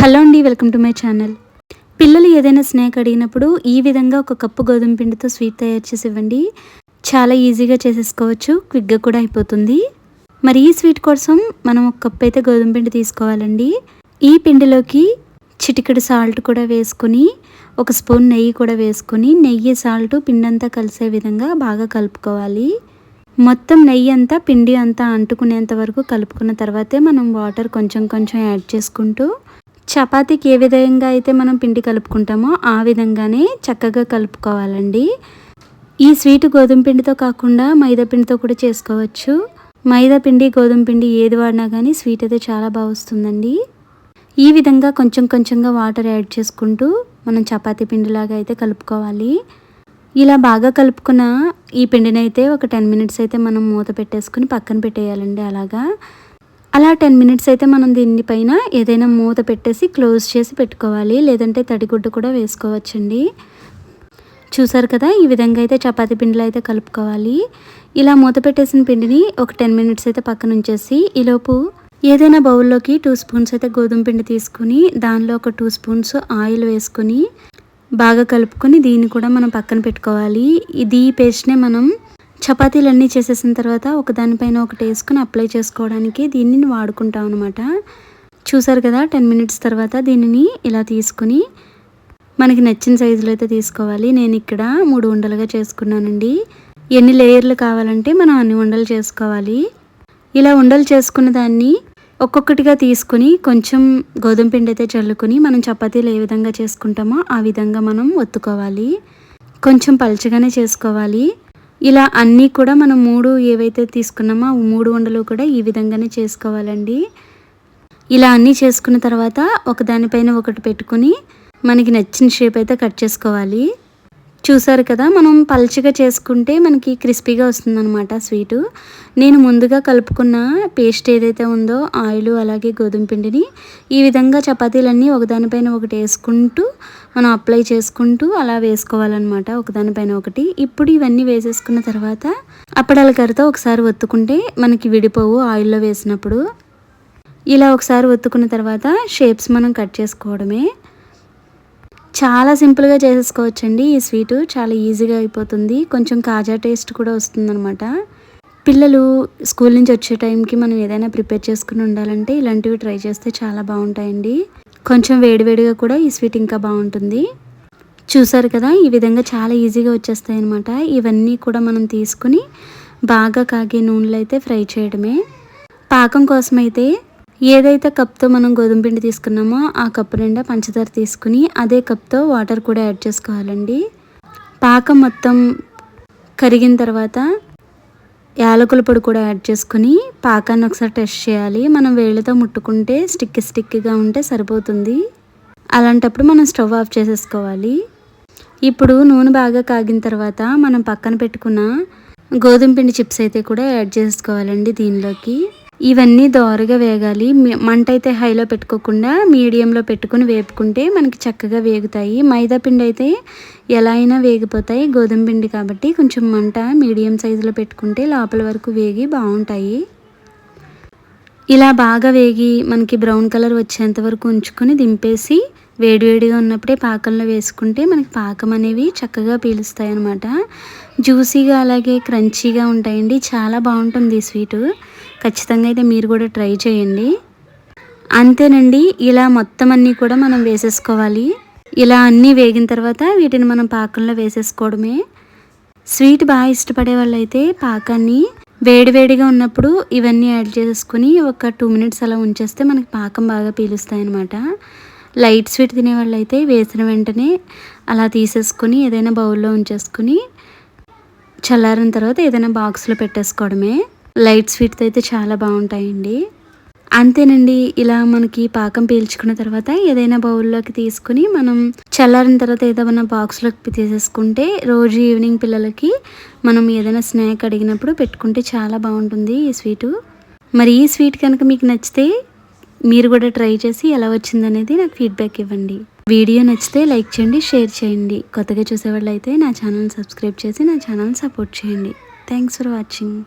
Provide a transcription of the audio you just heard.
Hello అండి welcome to my channel. పిల్లలు ఏదైనా స్నాక్ అడిగినప్పుడు ఈ విధంగా ఒక కప్పు గోధుమ పిండితో స్వీట్ తయారు చేసి ఇవ్వండి చాలా ఈజీగా చేసేసుకోవచ్చు క్విక్గా కూడా అయిపోతుంది. మరి ఈ స్వీట్ కోసం మనం ఒక కప్పు అయితే గోధుమ పిండి తీసుకోవాలండి. ఈ పిండిలోకి చిటికెడు సాల్ట్ కూడా వేసుకొని ఒక స్పూన్ నెయ్యి కూడా వేసుకొని నెయ్యి సాల్ట్ పిండి అంతా కలిసే విధంగా బాగా కలుపుకోవాలి. మొత్తం నెయ్యి అంతా పిండి అంతా అంటుకునేంత వరకు కలుపుకున్న తర్వాతే మనం వాటర్ కొంచెం కొంచెం యాడ్ చేసుకుంటూ చపాతీకి ఏ విధంగా అయితే మనం పిండి కలుపుకుంటామో ఆ విధంగానే చక్కగా కలుపుకోవాలండి. ఈ స్వీట్ గోధుమ పిండితో కాకుండా మైదా పిండితో కూడా చేసుకోవచ్చు. మైదా పిండి గోధుమ పిండి ఏది వాడినా కానీ స్వీట్ అయితే చాలా బాగా వస్తుందండి. ఈ విధంగా కొంచెం కొంచెంగా వాటర్ యాడ్ చేసుకుంటూ మనం చపాతీ పిండిలాగా అయితే కలుపుకోవాలి. ఇలా బాగా కలుపుకున్న ఈ పిండిని అయితే ఒక టెన్ మినిట్స్ అయితే మనం మూత పెట్టేసుకుని పక్కన పెట్టేయాలండి అలాగా. అలా టెన్ మినిట్స్ అయితే మనం దీనిపైన ఏదైనా మూత పెట్టేసి క్లోజ్ చేసి పెట్టుకోవాలి. లేదంటే తడిగుడ్డు కూడా వేసుకోవచ్చండి. చూసారు కదా? ఈ విధంగా అయితే చపాతి పిండిలో అయితే కలుపుకోవాలి. ఇలా మూత పెట్టేసిన పిండిని ఒక టెన్ మినిట్స్ అయితే పక్కన ఉంచేసి ఈలోపు ఏదైనా బౌల్లోకి టూ స్పూన్స్ అయితే గోధుమ పిండి తీసుకుని దానిలో ఒక టూ స్పూన్స్ ఆయిల్ వేసుకొని బాగా కలుపుకొని దీన్ని కూడా మనం పక్కన పెట్టుకోవాలి. ఇది పేస్ట్నే మనం చపాతీలన్నీ చేసేసిన తర్వాత ఒకదానిపైన ఒకటి వేసుకుని అప్లై చేసుకోవడానికి దీన్ని వాడుకుంటాం అనమాట చూసారు కదా టెన్ మినిట్స్ తర్వాత దీనిని ఇలా తీసుకుని మనకి నచ్చిన సైజులో అయితే తీసుకోవాలి. నేను ఇక్కడ మూడు ఉండలుగా చేసుకున్నానండి. ఎన్ని లేయర్లు కావాలంటే మనం అన్ని ఉండలు చేసుకోవాలి. ఇలా ఉండలు చేసుకున్న దాన్ని ఒక్కొక్కటిగా తీసుకుని కొంచెం గోధుమ పిండి అయితే చల్లుకొని మనం చపాతీలు ఏ విధంగా చేసుకుంటామో ఆ విధంగా మనం ఒత్తుకోవాలి. కొంచెం పలుచగానే చేసుకోవాలి. ఇలా అన్నీ కూడా మనం మూడు ఏవైతే తీసుకున్నామో ఆ మూడు వండలు కూడా ఈ విధంగానే చేసుకోవాలండి. ఇలా అన్నీ చేసుకున్న తర్వాత ఒకదానిపైన ఒకటి పెట్టుకుని మనకి నచ్చిన షేప్ అయితే కట్ చేసుకోవాలి. చూసారు కదా మనం పల్చగా చేసుకుంటే మనకి క్రిస్పీగా వస్తుందన్నమాట స్వీటు. నేను ముందుగా కలుపుకున్న పేస్ట్ ఏదైతే ఉందో ఆయిల్ అలాగే గోధుమ పిండిని ఈ విధంగా చపాతీలన్నీ ఒకదానిపైన ఒకటి వేసుకుంటూ మనం అప్లై చేసుకుంటూ అలా వేసుకోవాలన్నమాట ఒకదానిపైన ఒకటి. ఇప్పుడు ఇవన్నీ వేసేసుకున్న తర్వాత అప్పడాల కర్రతో ఒకసారి ఒత్తుకుంటే మనకి విడిపోవు ఆయిల్లో వేసినప్పుడు. ఇలా ఒకసారి ఒత్తుకున్న తర్వాత షేప్స్ మనం కట్ చేసుకోవడమే. చాలా సింపుల్గా చేసేసుకోవచ్చండి. ఈ స్వీటు చాలా ఈజీగా అయిపోతుంది. కొంచెం కాజా టేస్ట్ కూడా వస్తుందనమాట పిల్లలు స్కూల్ నుంచి వచ్చే టైంకి మనం ఏదైనా ప్రిపేర్ చేసుకుని ఉండాలంటే ఇలాంటివి ట్రై చేస్తే చాలా బాగుంటాయండి. కొంచెం వేడివేడిగా కూడా ఈ స్వీట్ ఇంకా బాగుంటుంది. చూసారు కదా ఈ విధంగా చాలా ఈజీగా వచ్చేస్తాయి అనమాట ఇవన్నీ కూడా మనం తీసుకుని బాగా కాగే నూనెలో అయితే ఫ్రై చేయడమే. పాకం కోసం అయితే ఏదైతే కప్తో మనం గోధుమ పిండి తీసుకున్నామో ఆ కప్పు నిండా పంచదార తీసుకుని అదే కప్తో వాటర్ కూడా యాడ్ చేసుకోవాలండి. పాకం మొత్తం కరిగిన తర్వాత యాలకుల పొడి కూడా యాడ్ చేసుకుని పాకాన్ని ఒకసారి టెస్ట్ చేయాలి. మనం వేళ్ళతో ముట్టుకుంటే స్టిక్ స్టిక్గా ఉంటే సరిపోతుంది. అలాంటప్పుడు మనం స్టవ్ ఆఫ్ చేసేసుకోవాలి. ఇప్పుడు నూనె బాగా కాగిన తర్వాత మనం పక్కన పెట్టుకున్న గోధుమ పిండి చిప్స్ అయితే కూడా యాడ్ చేసుకోవాలండి దీనిలోకి. ఇవన్నీ దోరగా వేగాలి. మంట అయితే హైలో పెట్టుకోకుండా మీడియంలో పెట్టుకుని వేపుకుంటే మనకి చక్కగా వేగుతాయి. మైదా పిండి అయితే ఎలా అయినా వేగిపోతాయి. గోధుమ పిండి కాబట్టి కొంచెం మంట మీడియం సైజులో పెట్టుకుంటే లోపల వరకు వేగి బాగుంటాయి. ఇలా బాగా వేగి మనకి బ్రౌన్ కలర్ వచ్చేంత వరకు ఉంచుకొని దింపేసి వేడివేడిగా ఉన్నప్పుడే పాకంలో వేసుకుంటే మనకి పాకం అనేవి చక్కగా పీలుస్తాయి అన్నమాట జ్యూసీగా అలాగే క్రంచీగా ఉంటాయండి. చాలా బాగుంటుంది ఈ స్వీటు. ఖచ్చితంగా అయితే మీరు కూడా ట్రై చేయండి. అంతేనండి ఇలా మొత్తం అన్నీ కూడా మనం వేసేసుకోవాలి. ఇలా అన్నీ వేగిన తర్వాత వీటిని మనం పాకంలో వేసేసుకోవడమే. స్వీట్ బాగా ఇష్టపడే వాళ్ళైతే పాకాన్ని వేడివేడిగా ఉన్నప్పుడు ఇవన్నీ యాడ్ చేసుకుని ఒక టూ మినిట్స్ అలా ఉంచేస్తే మనకి పాకం బాగా పీలుస్తాయి అనమాట లైట్ స్వీట్ తినేవాళ్ళు అయితే వేసిన వెంటనే అలా తీసేసుకొని ఏదైనా బౌల్లో ఉంచేసుకుని చల్లారిన తర్వాత ఏదైనా బాక్స్లో పెట్టేసుకోవడమే. లైట్ స్వీట్తో అయితే చాలా బాగుంటాయండి. అంతేనండి ఇలా మనకి పాకం పీల్చుకున్న తర్వాత ఏదైనా బౌల్లోకి తీసుకుని మనం చల్లారిన తర్వాత ఏదైనా బాక్స్లోకి తీసేసుకుంటే రోజు ఈవినింగ్ పిల్లలకి మనం ఏదైనా స్నాక్ అడిగినప్పుడు పెట్టుకుంటే చాలా బాగుంటుంది ఈ స్వీటు. మరి ఈ స్వీట్ కనుక మీకు నచ్చితే మీరు కూడా ట్రై చేసి ఎలా వచ్చిందనేది నాకు ఫీడ్బ్యాక్ ఇవ్వండి. వీడియో నచ్చితే లైక్ చేయండి షేర్ చేయండి. కొత్తగా చూసేవాళ్ళు అయితే నా ఛానల్ సబ్స్క్రైబ్ చేసి నా ఛానల్ సపోర్ట్ చేయండి. Thanks for watching.